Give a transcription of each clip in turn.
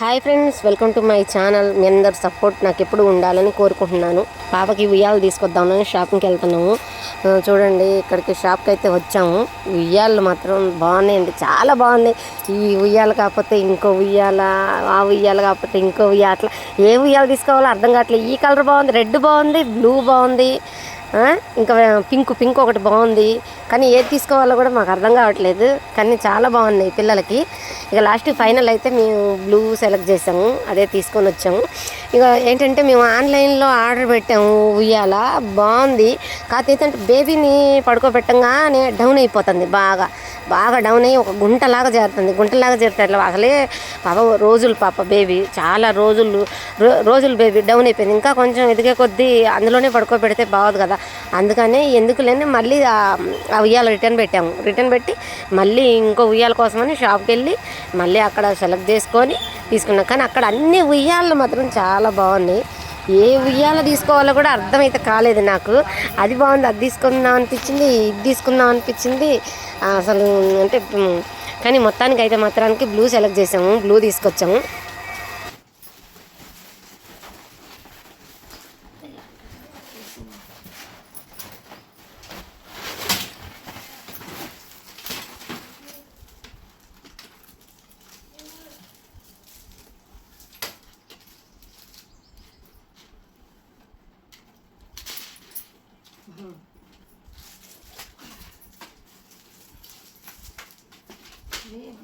Hi friends welcome to my channel మీ అందరు support నాకు ఎప్పుడు ఉండాలని కోరుకుంటున్నాను. పాపకి ఉయ్యాలు తీసుకొద్దామని షాపింగ్కి వెళ్తున్నాము. చూడండి ఇక్కడికి షాప్కి అయితే వచ్చాము. ఉయ్యాలు మాత్రం బాగున్నాయండి చాలా బాగున్నాయి. ఈ ఉయ్యాలు కాకపోతే ఇంకో ఉయ్యాల ఆ ఉయ్యాలు కాకపోతే ఇంకో ఉయ్యాల అట్లా ఏ ఉయ్యాలు తీసుకోవాలో అర్థం కావట్లేదు. ఈ కలర్ బాగుంది రెడ్ బాగుంది బ్లూ బాగుంది. ఇంకా పింక్ పింక్ ఒకటి బాగుంది. కానీ ఏది తీసుకోవాలో కూడా మాకు అర్థం కావట్లేదు. కానీ చాలా బాగున్నాయి పిల్లలకి. ఇక లాస్ట్ ఫైనల్ అయితే మేము బ్లూ సెలెక్ట్ చేసాము. అదే తీసుకొని వచ్చాము. ఇక ఏంటంటే మేము ఆన్లైన్లో ఆర్డర్ పెట్టాము ఉయ్యాల. బాగుంది. కాకపోతే ఏంటంటే బేబీని పడుకోబెట్టంగానే డౌన్ అయిపోతుంది బాగా. బాగా డౌన్ అయ్యి ఒక గుంటలాగా చేరుతుంది. గుంటలాగా చేరుతుంది అట్లా అసలే పాప రోజులు పాప బేబీ చాలా రోజులు రో- రోజులు బేబీ డౌన్ అయిపోయింది. ఇంకా కొంచెం ఎదిగే కొద్దీ అందులోనే పడుకోబెడితే బాగోదు కదా. అందుకనే ఎందుకు లేని మళ్ళీ ఆ ఉయ్యాల రిటర్న్ పెట్టాము. రిటర్న్ పెట్టి మళ్ళీ ఇంకో ఉయ్యాల కోసమని షాప్కి వెళ్ళి మళ్ళీ అక్కడ సెలెక్ట్ చేసుకొని తీసుకున్నాం. కానీ అక్కడ అన్ని ఉయ్యాలు మాత్రం చాలా బాగున్నాయి. ఏ ఉయ్యాల తీసుకోవాలో కూడా అర్థమైతే కాలేదు నాకు. అది బాగుంది అది తీసుకుందాం అనిపించింది ఇది తీసుకుందాం అనిపించింది. అసలు అంటే కానీ మొత్తానికి అయితే మాత్రానికి బ్లూ సెలెక్ట్ చేసాము బ్లూ తీసుకొచ్చాము.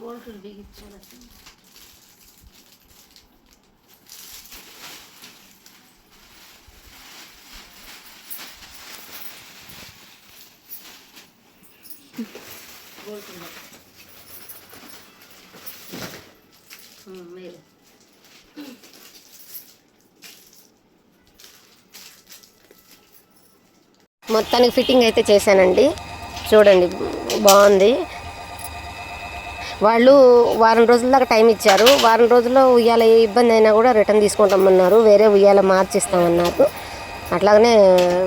బోల్టులు బిగించాలి. మీరు. మొత్తానికి ఫిట్టింగ్ అయితే చేశానండి. చూడండి బాగుంది. వాళ్ళు వారం రోజుల దాకా టైం ఇచ్చారు. వారం రోజుల్లో ఉయ్యాల ఏ ఇబ్బంది అయినా కూడా రిటర్న్ తీసుకుంటామన్నారు. వేరే ఉయ్యాల మార్చిస్తామన్నారు. అట్లాగనే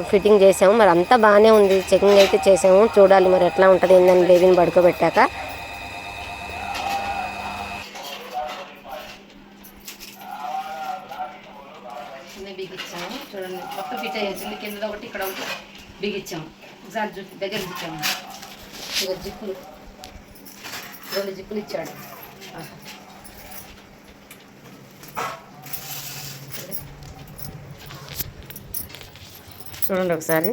ఫిట్టింగ్ చేసాము మరి అంతా బాగానే ఉంది. చెకింగ్ అయితే చేసాము చూడాలి మరి ఎట్లా ఉంటుంది ఏందని బేబీని పడుకోబెట్టాక. బిగించాము చూడండి మొత్తం ఫిట్ అయ్యేసింది కింద ఒకటి ఇక్కడ ఒకటి బిగించాము ఒకసారి దగ్గర బిగించాము ఇక జిప్పులు రెండు జిప్పులు ఇచ్చాడు. చూడండి ఒకసారి.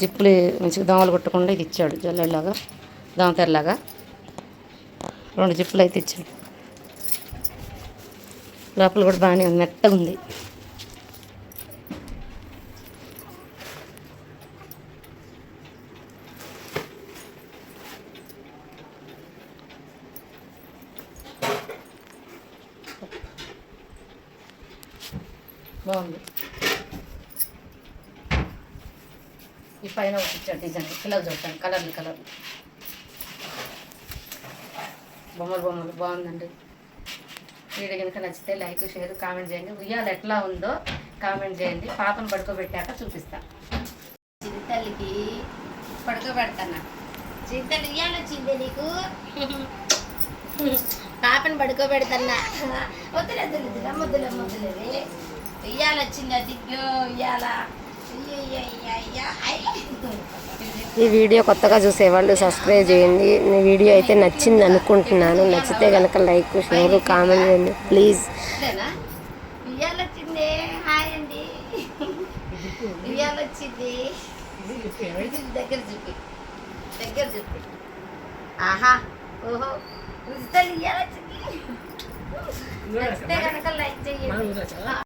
జిప్పులు మంచిగా దోమలు కొట్టకుండా ఇది ఇచ్చాడు జల్లెలాగా దోమతెరలాగా. రెండు జిప్పులు అయితే ఇచ్చాడు. లోపల కూడా బాగానే ఉంది మెత్తగా ఉంది. బాగుంది. ఈ పైన ఒక పిక్చర్ డిజైన్ పిల్లలు చూస్తాను కలర్లు కలర్లు. బొమ్మలు బొమ్మలు బాగుందండి. వీడియో కనుక నచ్చితే లైక్ షేర్ కామెంట్ చేయండి. ఉయ్యాలు ఎట్లా ఉందో కామెంట్ చేయండి. పాపను పడుకోబెట్టాక చూపిస్తాను చింతలకి పడుకోబెడతాను? చింతలు ఉయ్యాలు వచ్చింది నీకు? పాపను పడుకోబెడతాను? వద్దులేదు వద్దులే వద్దులే వద్దులే. వచ్చింది ఉయ్యాల ఈ వీడియో కొత్తగా చూసేవాళ్ళు సబ్స్క్రైబ్ చేయండి. ఈ వీడియో అయితే నచ్చింది అనుకుంటున్నాను. నచ్చితే కనుక లైక్ షేర్ కామెంట్ చేయండి. ప్లీజ్. ఇయ్యాలొచ్చింది హాయ్ అండి. ఇయ్యాలొచ్చింది దగ్గర చూపి. దగ్గర చూపి. ఆహా. ఓహో. రుచితలు ఇయ్యాలొచ్చింది నచ్చితే కనుక లైక్ చేయండి.